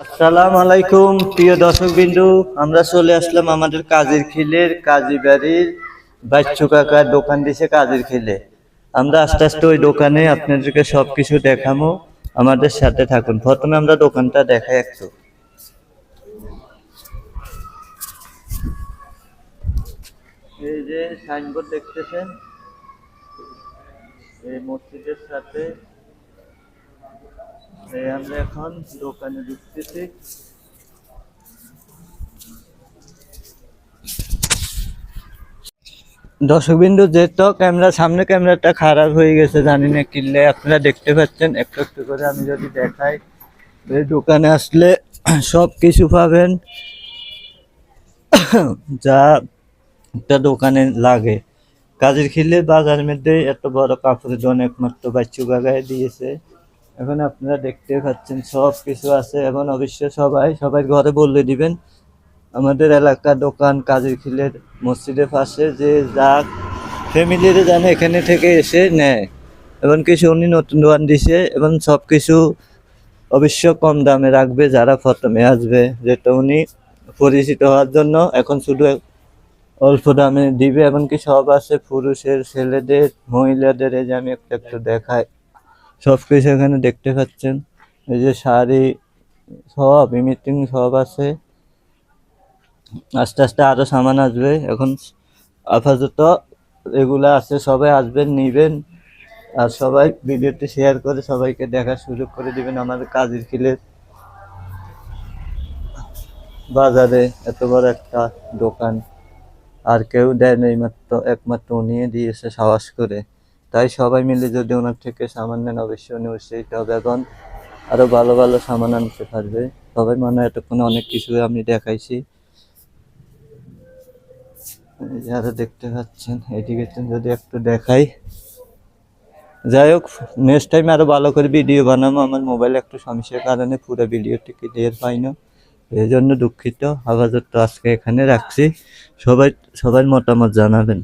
আসসালাম আলাইকুম, প্রিয় দর্শক বিন্দু আমরা চলে আসলাম আমাদের কাজের খিলের, কাজী বাড়ির বাচ্চু কাকার দোকান দিছে কাজের খিলে। আমরা আস্তে আস্তে ওই দোকানে আপনাদেরকে সবকিছু দেখাবো আমাদের সাথে থাকুন। প্রথমে আমরা দোকানটা দেখাই একটু। এই যে সাইনবোর্ড দেখতেছেন? এই মসজিদের সাথে আমরা এখন দোকানে ঢুকতেছি দর্শকবিন্দু, যেহেতু ক্যামেরা, সামনে ক্যামেরাটা খারাপ হয়ে গেছে, জানি না কিনলে আপনারা দেখতে পাচ্ছেন। একটু একটু করে আমি যদি দেখাই দোকানে আসলে সব কিছু পাবেন। যা একটা দোকানে লাগে। কাজের খিলে বাজার মধ্যে এত বড় কাপড়ের দোকান একমাত্র বাচ্চু গাগায় দিয়েছে। এখন আপনারা দেখতে পাচ্ছেন, সব কিছু আছে। এখন অবশ্যই সবাই সবাই ঘরে বলে দিবেন, আমাদের এলাকার দোকান, কাজের খিলের মসজিদের পাশে যে যা ফ্যামিলির জানে এখানে থেকে এসে নেয়। এবং কিছু উনি নতুন দোকান দিছে এবং সব কিছু অবশ্য কম দামে রাখবে যারা প্রথমে আসবে। যেটা উনি পরিচিত হওয়ার জন্য এখন শুধু অল্প দামে দিবে। এমনকি সব আছে পুরুষের, ছেলেদের, মহিলাদের, এই যে আমি একটা একটু দেখাই। সব কিছু এখানে দেখতে পাচ্ছেন। এই যে শাড়ি সব, ইমিটিং সব আছে। আস্তে আস্তে আরও সামান আসবে। এখন আপাতত এগুলা আছে, সবাই আসবেন, নিবেন। আর সবাই ভিডিওটি শেয়ার করে সবাইকে দেখার সুযোগ করে দিবেন আমাদের কাজের খিলের বাজারে এত বড় একটা দোকান, আর কেউ দেয় না মাত্র, একমাত্র উনি দিয়েছে সাহস করে। তাই সবাই মিলে যদি ওনার থেকে সামান নেন অবশ্যই উনি উৎসাহিত হবে এখন আরও ভালো ভালো সামান আনতে পারবে। সবাই মনে হয় এতক্ষণে অনেক কিছু আমি দেখাইছি। যারা দেখতে পাচ্ছেন, এদিকে যদি একটু দেখাই। যাই হোক নেক্সট টাইম আরও ভালো করে ভিডিও বানাবো। আমার মোবাইলে একটু সমস্যার কারণে পুরো ভিডিওটি ক্লিয়ার পাই না এই জন্য দুঃখিত। আপাতত আজকে এখানে রাখছি। সবাই সবাই মতামত জানাবেন।